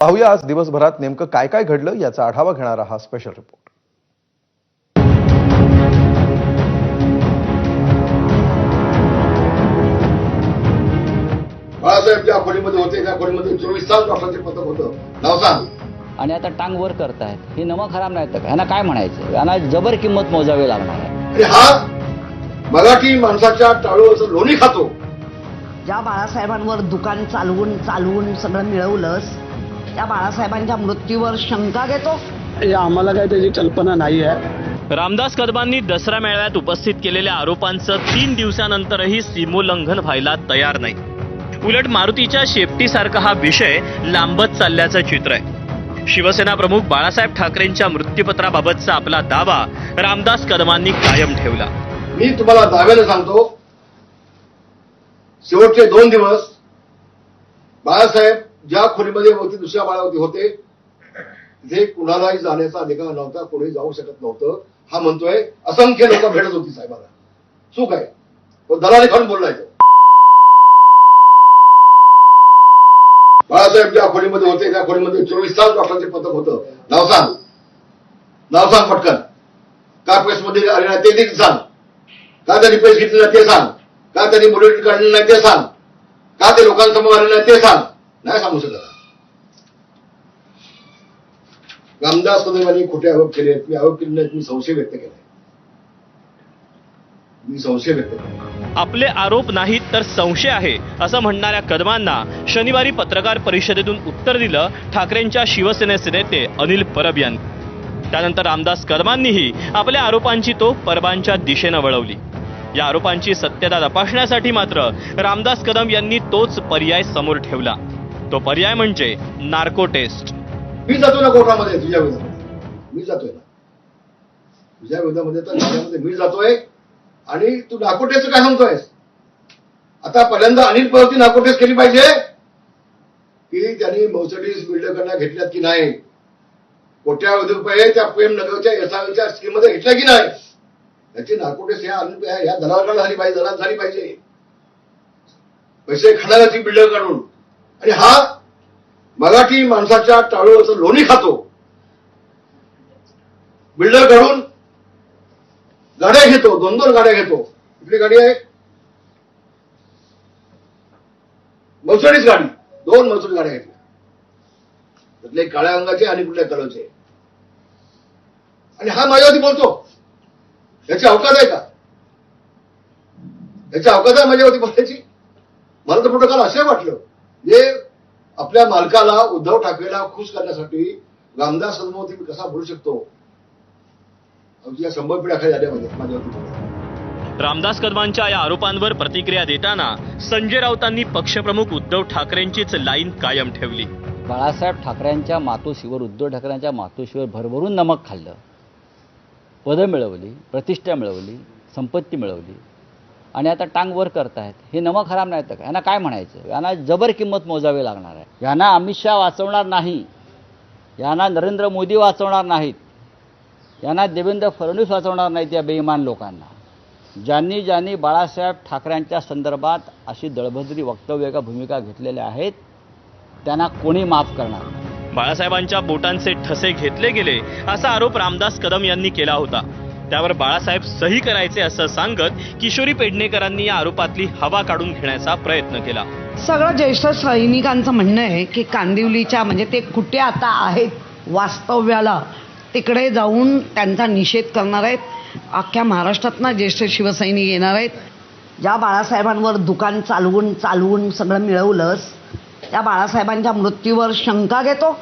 पाहूया आज दिवसभरात नेमकं काय काय घडलं याचा आढावा घेणारा हा स्पेशल रिपोर्ट बाळासाहेब ज्या खोलीमध्ये होते त्या खोलीमध्ये चोवीस तास डॉक्टरचे पथक होतं. नाव सांग. आणि आता टांग वर करतायत. हे नमक खराब नाही तर यांना काय म्हणायचं? यांना जबर किंमत मोजावी लागणार आहे. आणि हा मराठी माणसाच्या टाळूचं लोणी खातो. ज्या बाळासाहेबांवर दुकान चालवून चालवून सगळं मिळवलंस त्या बाळासाहेबांच्या मृत्यूवर शंका घेतो? आम्हाला काही त्याची कल्पना नाही आहे. रामदास कदमांनी दसरा मेळाव्यात उपस्थित केलेल्या आरोपांचं तीन दिवसानंतरही सीमोल्लंघन व्हायला तयार नाही. उलट मारुतीच्या शेपटीसारखा हा विषय लांबत चालल्याचं चित्र आहे. शिवसेना प्रमुख बाळासाहेब ठाकरेंच्या मृत्यूपत्राबाबतचा आपला दावा रामदास कदमांनी कायम ठेवला. मी तुम्हाला दाव्याने सांगतो शेवटचे दोन दिवस बाळासाहेब ज्या खोलीमध्ये होती दुसऱ्या माळ्यावरती होते तिथे कुणालाही जाण्याचा अधिकार नव्हता कोणी जाऊ शकत नव्हतं हा म्हणतोय असंख्य लोक भेटत होती साहेबाला. चूक आहे. तो दलाली खाऊन बोललाय तो बाळासाहेब ज्या खोलीमध्ये होते त्या खोलीमध्ये चोवीस तास डॉक्टरचे पथक होतं. नाव सांग. नाव सांग पटकन. का प्रेसमध्ये आले ते देखील सांग. का त्यांनी पैसे घेतले नाही ते सांग. का त्यांनी बुलेट काढले नाही ते सांग. का ते लोकांसमोर आले नाही ते सांग. नाही सांगू शकत रामदास कदम खोटे आरोप केले. मी आरोप केले नाहीत मी संशय व्यक्त केलाय. मी संशय व्यक्त केला आपले आरोप नाहीत तर संशय आहे असं म्हणणाऱ्या कदमांना शनिवारी पत्रकार परिषदेतून उत्तर दिलं. ठाकरेंच्या शिवसेनेचे नेते अनिल परब यांनी. त्यानंतर रामदास कदमांनीही आपल्या आरोपांची तो परबांच्या दिशेनं वळवली. या आरोपांची सत्यता तपासण्यासाठी मात्र रामदास कदम यांनी तोच पर्याय समोर ठेवला. तो पर्याय म्हणजे नार्को टेस्ट मी जातो ना कोर्टामध्ये तुझ्या विरोधामध्ये मी जातोय ना. तुझ्या विरोधामध्ये तर मी जातोय. आणि तू नाकोटेचं काय सांगतोयस? आता पहिल्यांदा अनिल परवती नार्को टेस्ट केली पाहिजे. की त्यांनी मर्सडीज बिल्डरकडनं घेतल्यात की नाही? कोट्यावधी रुपये त्या प्रेम नगरच्या एसआयच्या स्कीममध्ये घेतल्या की नाही? याची नार्कोटेस ह्या अनिल ह्या दलालाकडे झाली पाहिजे दलाल झाली पाहिजे. पैसे खाणाऱ्याची बिल्डर काढून आणि हा मराठी माणसाच्या टाळूचं लोणी खातो. बिल्डर घडून गाड्या घेतो दोन दोन गाड्या घेतो. कुठली गाडी आहे. मर्सडीज गाडी दोन मर्सडीज गाड्या घेतल्या. त्यातले काळ्या रंगाचे आणि कुठल्या कलरचे. आणि हा माझ्यावरती बोलतो. याची अवकाश आहे का? याची अवकाश आहे माझ्यावरती बोलायची? मला तर काल असं वाटलं. जे आपल्या मालकाला उद्धव ठाकरेला खुश करण्यासाठी रामदास कदमवरती मी कसा बोलू शकतो? आमची या शंभर पिढ्या खाली झाल्या माझ्या माझ्यावरती रामदास कदमांच्या या आरोपांवर प्रतिक्रिया देताना संजय राऊतांनी पक्षप्रमुख उद्धव ठाकरेंचीच लाईन कायम ठेवली. बाळासाहेब ठाकरेंच्या मातोश्रीवर उद्धव ठाकरेंच्या मातोश्रीवर भरभरून नमक खाल्लं. पदं मिळवली प्रतिष्ठा मिळवली संपत्ती मिळवली. आणि आता टांग वर करतायत. हे नमक खराब नाही तर यांना काय म्हणायचं? यांना जबर किंमत मोजावी लागणार आहे. यांना अमित शहा वाचवणार नाही. यांना नरेंद्र मोदी वाचवणार नाहीत. यांना देवेंद्र फडणवीस वाचवणार नाहीत या बेईमान लोकांना. ज्यांनी ज्यांनी बाळासाहेब ठाकरेंच्या संदर्भात अशी दळभद्री वक्तव्य का भूमिका घेतलेल्या आहेत त्यांना कोणी माफ करणार बाळासाहेबांच्या बोटांचे ठसे घेतले गेले असा आरोप रामदास कदम यांनी केला होता. त्यावर बाळासाहेब सही करायचे असं सांगत किशोरी पेडणेकरांनी या आरोपातली हवा काढून घेण्याचा प्रयत्न केला. सगळं ज्येष्ठ सैनिकांचं म्हणणं आहे की कांदिवलीच्या म्हणजे ते कुठे आता आहेत वास्तव्याला तिकडे जाऊन त्यांचा निषेध करणार आहेत. अख्ख्या महाराष्ट्रातनं ज्येष्ठ शिवसैनिक येणार आहेत. ज्या बाळासाहेबांवर दुकान चालवून चालवून सगळं मिळवलंस त्या बाळासाहेबांच्या मृत्यूवर शंका घेतो.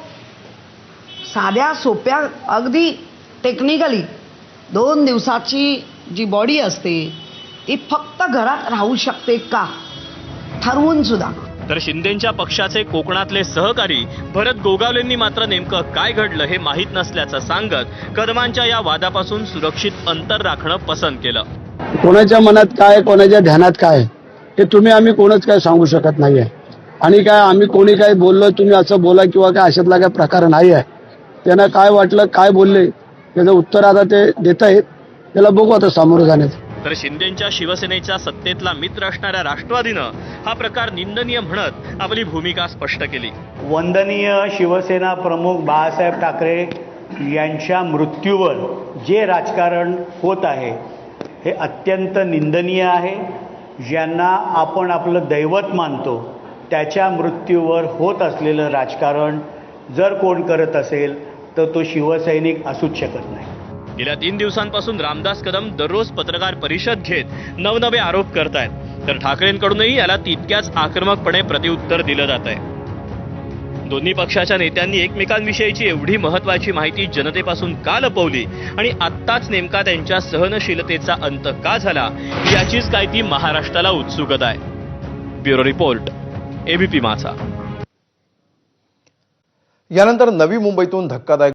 साध्या सोप्या अगदी टेक्निकली दोन दिवसाची जी बॉडी असते ती फक्त घरात राहू शकते का? ठरवून सुद्धा. तर शिंदेच्या पक्षाचे कोकणातले सहकारी भरत गोगावलेंनी मात्र नेमकं काय घडलं हे माहीत नसल्याचं सांगत कदमांच्या या वादापासून सुरक्षित अंतर राखणं पसंत केलं. कोणाच्या मनात काय कोणाच्या ध्यानात काय हे तुम्ही आम्ही कोणच काय सांगू शकत नाही आहे आणि काय आम्ही कोणी काय बोललो तुम्ही असं बोला किंवा काय अशातला काय प्रकार नाही आहे त्यांना काय वाटलं काय बोलले त्याचं उत्तर आता ते देत आहेत. त्याला बघू आता सामोरं जाण्याचं. तर शिंदेच्या शिवसेनेच्या सत्तेतला मित्र असणाऱ्या राष्ट्रवादीनं हा प्रकार निंदनीय म्हणत आपली भूमिका स्पष्ट केली. वंदनीय शिवसेना प्रमुख बाळासाहेब ठाकरे यांच्या मृत्यूवर जे राजकारण होत आहे हे अत्यंत निंदनीय आहे. ज्यांना आपण आपलं दैवत मानतो त्याच्या मृत्यूवर होत असलेलं राजकारण जर कोण करत असेल तर तो शिवसैनिक असूच शकत नाही. गेल्या तीन दिवसांपासून रामदास कदम दररोज पत्रकार परिषद घेत नवनवे आरोप करतायत. तर ठाकरेंकडूनही याला तितक्याच आक्रमकपणे प्रतिउत्तर दिलं जात आहे दोन्ही पक्षाच्या नेत्यांनी एकमेकांविषयीची एवढी महत्वाची माहिती जनतेपासून का लपवली? आणि आत्ताच नेमका त्यांच्या सहनशीलतेचा अंत का झाला? याचीच काय ती महाराष्ट्राला उत्सुकता आहे. ब्युरो रिपोर्ट एबीपी माझा यानंतर नवी मुंबईतून धक्कादायक